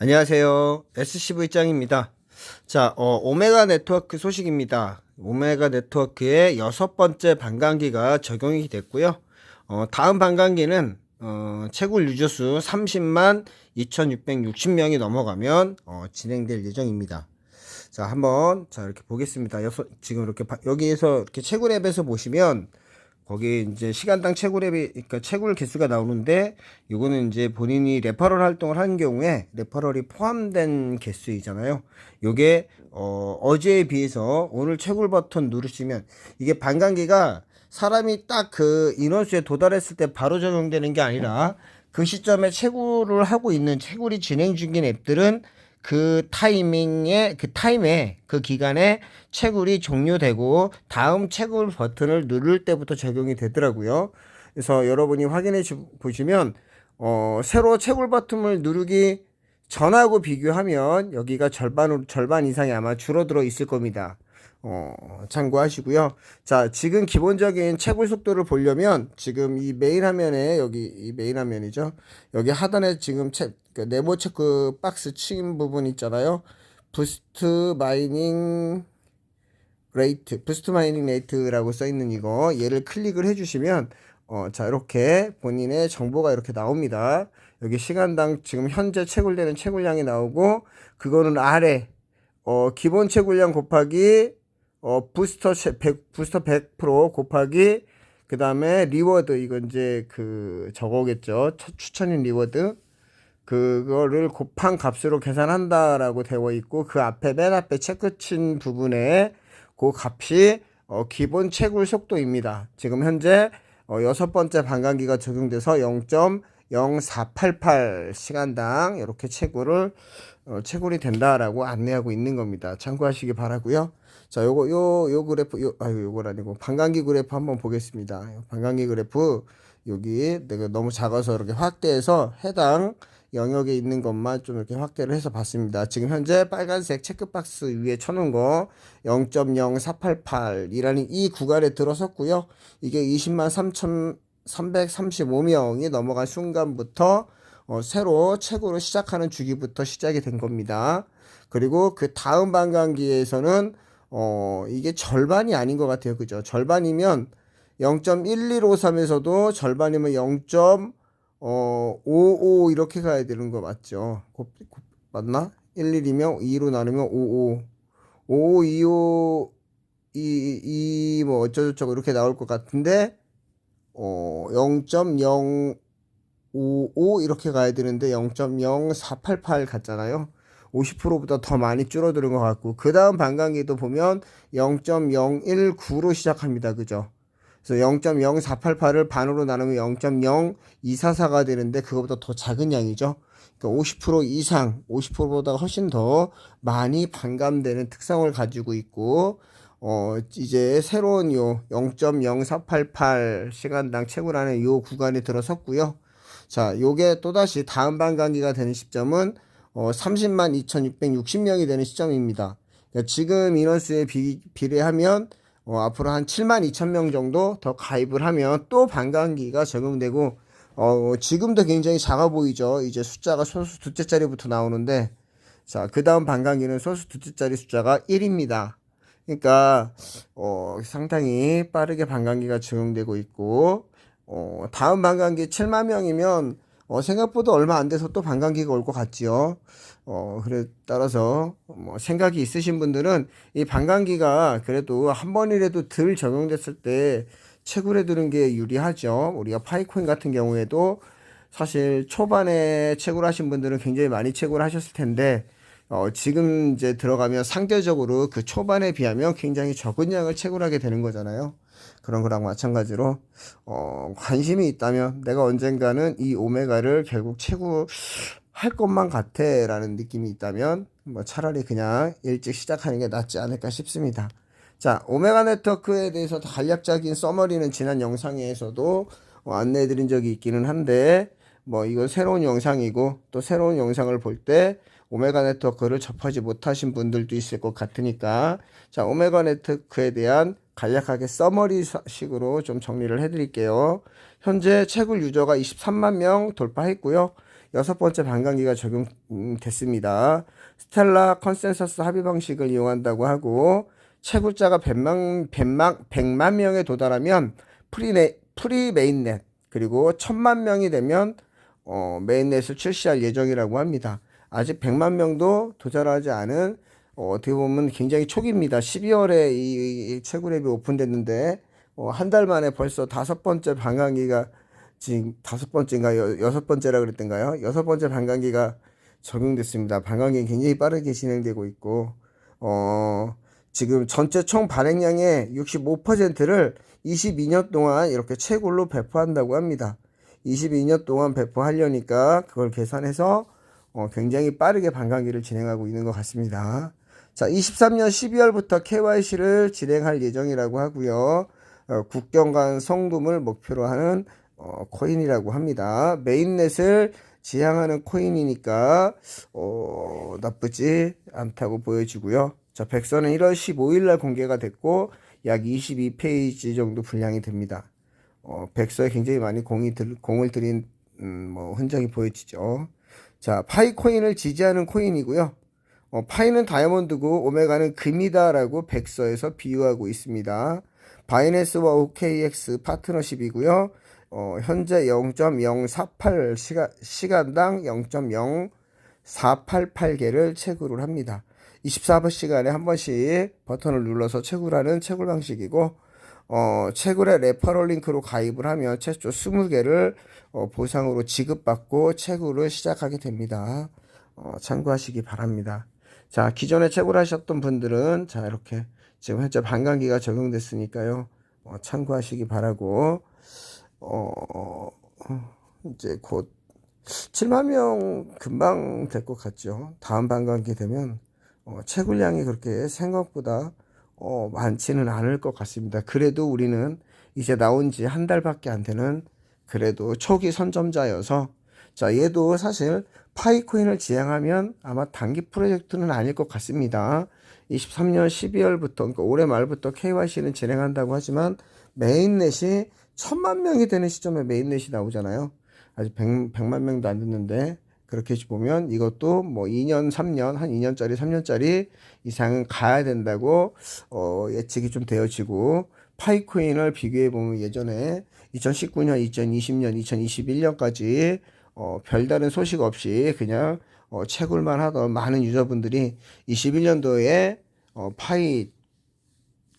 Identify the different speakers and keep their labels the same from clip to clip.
Speaker 1: 안녕하세요. SCV장입니다. 자, 어, 오메가 네트워크 소식입니다. 오메가 네트워크의 여섯 번째 반감기가 적용이 됐고요. 어, 다음 반감기는 어, 채굴 유저수 30만 2,660명이 넘어가면 어, 진행될 예정입니다. 자, 한번 자 이렇게 보겠습니다. 여섯, 지금 이렇게 바- 여기에서 이렇게 채굴 앱에서 보시면 거기 이제 시간당 채굴 앱이 그러니까 채굴 개수가 나오는데 요거는 이제 본인이 레퍼럴 활동을 하는 경우에 레퍼럴이 포함된 개수이잖아요. 요게 어 어제에 비해서 오늘 채굴 버튼 누르시면 이게 반감기가 사람이 딱 그 인원수에 도달했을 때 바로 적용되는 게 아니라 그 시점에 채굴을 하고 있는 채굴이 진행 중인 앱들은 그 타이밍에 그 타임에 그 기간에 채굴이 종료되고 다음 채굴 버튼을 누를 때부터 적용이 되더라고요. 그래서 여러분이 확인해 주- 보시면 어, 새로 채굴 버튼을 누르기 전하고 비교하면 여기가 절반으로 절반 이상이 아마 줄어들어 있을 겁니다. 어, 참고하시고요. 자, 지금 기본적인 채굴 속도를 보려면 지금 이 메인 화면에 여기 이 메인 화면이죠. 여기 하단에 지금 채, 그 네모 체크 박스 친 부분 있잖아요. 부스트 마이닝 레이트, 부스트 마이닝 레이트라고 써 있는 이거 얘를 클릭을 해 주시면 어, 자 이렇게 본인의 정보가 이렇게 나옵니다. 여기 시간당 지금 현재 채굴되는 채굴량이 나오고 그거는 아래 어, 기본 채굴량 곱하기 어, 부스터 채- 100, 부스터 100% 곱하기 그 다음에 리워드 이건 이제 그 저거겠죠 추- 추천인 리워드 그거를 곱한 값으로 계산한다라고 되어 있고 그 앞에 맨 앞에 체크 친 부분에 그 값이 어, 기본 채굴 속도입니다. 지금 현재 어, 여섯 번째 반감기가 적용돼서 0.0488 시간당 이렇게 채굴을 어, 채굴이 된다라고 안내하고 있는 겁니다. 참고하시기 바라고요. 자, 요거 요 요 그래프 요 아유 요건 아니고 반감기 그래프 한번 보겠습니다. 반감기 그래프 여기 내가 너무 작아서 이렇게 확대해서 해당 영역에 있는 것만 좀 이렇게 확대를 해서 봤습니다. 지금 현재 빨간색 체크박스 위에 쳐놓은 거 0.0488이라는 이 구간에 들어섰고요. 이게 20만 3,335명이 넘어간 순간부터 어, 새로 최고로 시작하는 주기부터 시작이 된 겁니다. 그리고 그 다음 반감기에서는 어, 이게 절반이 아닌 것 같아요. 그죠? 절반이면 0.1153에서도 절반이면 0. 어, 55 이렇게 가야 되는 거 맞죠? 곱, 곱, 맞나? 11이면 2로 나누면 55. 55, 25, 2, 2, 뭐 어쩌고저쩌고 이렇게 나올 것 같은데, 어, 0.055 이렇게 가야 되는데 0.0488 같잖아요. 50%보다 더 많이 줄어드는 것 같고, 그 다음 반감기도 보면 0.019로 시작합니다. 그죠? 그래서 0.0488을 반으로 나누면 0.0244가 되는데 그거보다 더 작은 양이죠. 그러니까 50% 이상, 50%보다 훨씬 더 많이 반감되는 특성을 가지고 있고 어 이제 새로운 요 0.0488 시간당 채굴하는 요 구간에 들어섰고요. 자, 요게 또다시 다음 반감기가 되는 시점은 어 30만 2,660명이 되는 시점입니다. 그러니까 지금 인원수에 비, 비례하면 어, 앞으로 한 7만 2천 명 정도 더 가입을 하면 또 반감기가 적용되고 어, 지금도 굉장히 작아 보이죠. 이제 숫자가 소수 두째 자리부터 나오는데 자, 그 다음 반감기는 소수 두째 자리 숫자가 1입니다. 그러니까 어, 상당히 빠르게 반감기가 적용되고 있고 어, 다음 반감기 7만 명이면 어, 생각보다 얼마 안 돼서 또 반감기가 올 것 같지요. 어, 그래 따라서 뭐 생각이 있으신 분들은 이 반감기가 그래도 한 번이라도 덜 적용됐을 때 채굴해 두는 게 유리하죠. 우리가 파이코인 같은 경우에도 사실 초반에 채굴하신 분들은 굉장히 많이 채굴하셨을 텐데 어, 지금 이제 들어가면 상대적으로 그 초반에 비하면 굉장히 적은 양을 채굴하게 되는 거잖아요. 그런 거랑 마찬가지로 어, 관심이 있다면 내가 언젠가는 이 오메가를 결국 채굴할 것만 같아라는 느낌이 있다면 뭐 차라리 그냥 일찍 시작하는 게 낫지 않을까 싶습니다. 자, 오메가 네트워크에 대해서 간략적인 서머리는 지난 영상에서도 어, 안내해 드린 적이 있기는 한데 뭐 이건 새로운 영상이고 또 새로운 영상을 볼때 오메가 네트워크를 접하지 못하신 분들도 있을 것 같으니까 자 오메가 네트워크에 대한 간략하게 서머리 식으로 좀 정리를 해드릴게요. 현재 채굴 유저가 23만 명 돌파했고요. 여섯 번째 반감기가 적용됐습니다. 스텔라 컨센서스 합의 방식을 이용한다고 하고 채굴자가 100만, 100만, 100만 명에 도달하면 프리네, 프리 메인넷 그리고 1000만 명이 되면 어, 메인넷을 출시할 예정이라고 합니다. 아직 100만 명도 도달하지 않은 어, 어떻게 보면 굉장히 초기입니다. 12월에 이, 이 채굴앱이 오픈됐는데 어, 한 달 만에 벌써 다섯 번째 반감기가 지금 다섯 번째인가 여, 여섯 번째라 그랬던가요? 여섯 번째 반감기가 적용됐습니다. 반감기 굉장히 빠르게 진행되고 있고 어, 지금 전체 총 발행량의 65%를 22년 동안 이렇게 채굴로 배포한다고 합니다. 22년 동안 배포하려니까 그걸 계산해서 어, 굉장히 빠르게 반감기를 진행하고 있는 것 같습니다. 자, 23년 12월부터 KYC를 진행할 예정이라고 하고요. 어, 국경 간 송금을 목표로 하는 어, 코인이라고 합니다. 메인넷을 지향하는 코인이니까 어, 나쁘지 않다고 보여지고요. 자, 백서는 1월 15일 날 공개가 됐고 약 22페이지 정도 분량이 됩니다. 어, 백서에 굉장히 많이 공이 들, 공을 들인 음, 뭐 흔적이 보여지죠. 자, 파이 코인을 지지하는 코인이고요. 어, 파이는 다이아몬드고 오메가는 금이다라고 백서에서 비유하고 있습니다. 바이낸스와 OKX 파트너십이고요. 어, 현재 0.048 시간, 시간당 0.0488개를 채굴을 합니다. 24시간에 한 번씩 버튼을 눌러서 채굴하는 채굴 방식이고 어, 채굴에 레퍼럴 링크로 가입을 하면 최초 20개를 어, 보상으로 지급받고 채굴을 시작하게 됩니다. 어, 참고하시기 바랍니다. 자, 기존에 채굴하셨던 분들은 자, 이렇게 지금 현재 반감기가 적용됐으니까요. 어, 참고하시기 바라고 어, 이제 곧 7만 명 금방 될 것 같죠. 다음 반감기 되면 어, 채굴량이 그렇게 생각보다 어, 많지는 않을 것 같습니다. 그래도 우리는 이제 나온 지 한 달밖에 안 되는 그래도 초기 선점자여서 자 얘도 사실 파이코인을 지향하면 아마 단기 프로젝트는 아닐 것 같습니다. 23년 12월부터 그러니까 올해 말부터 KYC는 진행한다고 하지만 메인넷이 천만 명이 되는 시점에 메인넷이 나오잖아요. 아직 100, 100만 명도 안 됐는데 그렇게 보면 이것도 뭐 2년, 3년, 한 2년짜리, 3년짜리 이상은 가야 된다고 어, 예측이 좀 되어지고 파이코인을 비교해 보면 예전에 2019년, 2020년, 2021년까지 어, 별다른 소식 없이 그냥 어, 채굴만 하던 많은 유저분들이 21년도에 어, 파이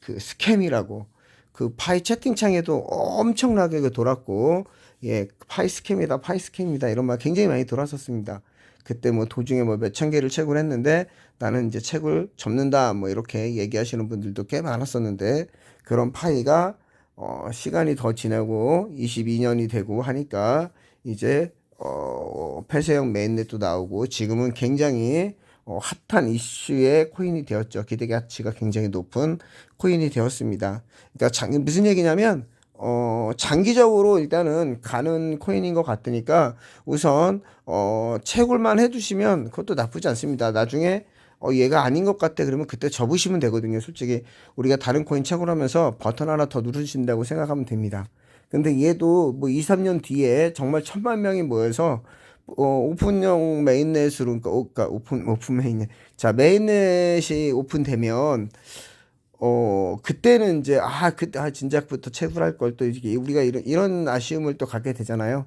Speaker 1: 그 스캠이라고 그 파이 채팅창에도 엄청나게 그 돌았고 예 파이 스캠이다 파이 스캠이다 이런 말 굉장히 많이 돌았었습니다. 그때 뭐 도중에 뭐 몇 천 개를 채굴했는데 나는 이제 채굴 접는다 뭐 이렇게 얘기하시는 분들도 꽤 많았었는데 그런 파이가 어 시간이 더 지나고 22년이 되고 하니까 이제 어 폐쇄형 메인넷도 나오고 지금은 굉장히 어, 핫한 이슈의 코인이 되었죠. 기대 가치가 굉장히 높은 코인이 되었습니다. 그러니까 장, 무슨 얘기냐면 어, 장기적으로 일단은 가는 코인인 것 같으니까 우선 어, 채굴만 해두시면 그것도 나쁘지 않습니다. 나중에 어, 얘가 아닌 것 같아. 그러면 그때 접으시면 되거든요. 솔직히 우리가 다른 코인 채굴하면서 버튼 하나 더 누르신다고 생각하면 됩니다. 근데 얘도 뭐 2, 3년 뒤에 정말 천만 명이 모여서 어, 오픈형 메인넷으로, 그러니까, 오, 그러니까 오픈, 오픈 메인넷. 자, 메인넷이 오픈되면, 어, 그때는 이제, 아, 그때, 아, 진작부터 채굴할 걸 또, 이게 우리가 이런, 이런 아쉬움을 또 갖게 되잖아요.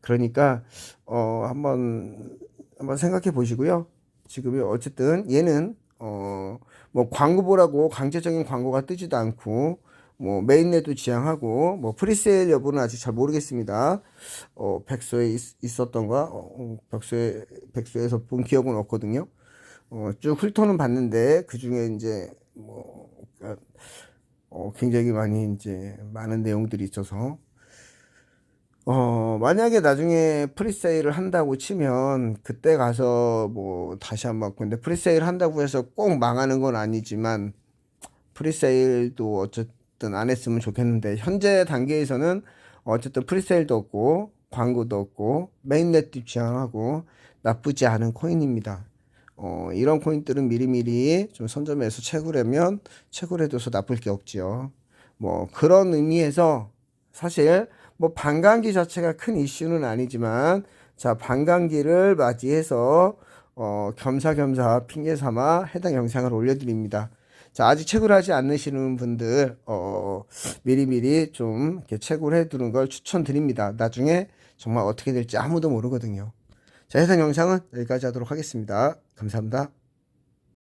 Speaker 1: 그러니까, 어, 한번, 한번 생각해 보시고요. 지금 어쨌든 얘는, 어, 뭐 광고 보라고 강제적인 광고가 뜨지도 않고, 뭐 메인넷도 지향하고 뭐 프리세일 여부는 아직 잘 모르겠습니다. 어 백서에 있, 었던가 어, 어, 백서에 백서에서 본 기억은 없거든요. 어 쭉 훑어는 봤는데 그 중에 이제 뭐 어, 굉장히 많이 이제 많은 내용들이 있어서 어, 만약에 나중에 프리세일을 한다고 치면 그때 가서 뭐 다시 한번 근데 프리세일 한다고 해서 꼭 망하는 건 아니지만 프리세일도 어쨌든 안 했으면 좋겠는데 현재 단계에서는 어쨌든 프리세일도 없고 광고도 없고 메인넷 도 지향하고 나쁘지 않은 코인입니다. 어, 이런 코인들은 미리미리 좀 선점해서 채굴하면 채굴해둬서 나쁠 게 없지요. 뭐 그런 의미에서 사실 뭐 반감기 자체가 큰 이슈는 아니지만 자, 반감기를 맞이해서 어, 겸사겸사 핑계 삼아 해당 영상을 올려드립니다. 자, 아직 채굴 하지 않으시는 분들, 어, 미리미리 좀 이렇게 채굴 해 두는 걸 추천드립니다. 나중에 정말 어떻게 될지 아무도 모르거든요. 자, 해당 영상은 여기까지 하도록 하겠습니다. 감사합니다.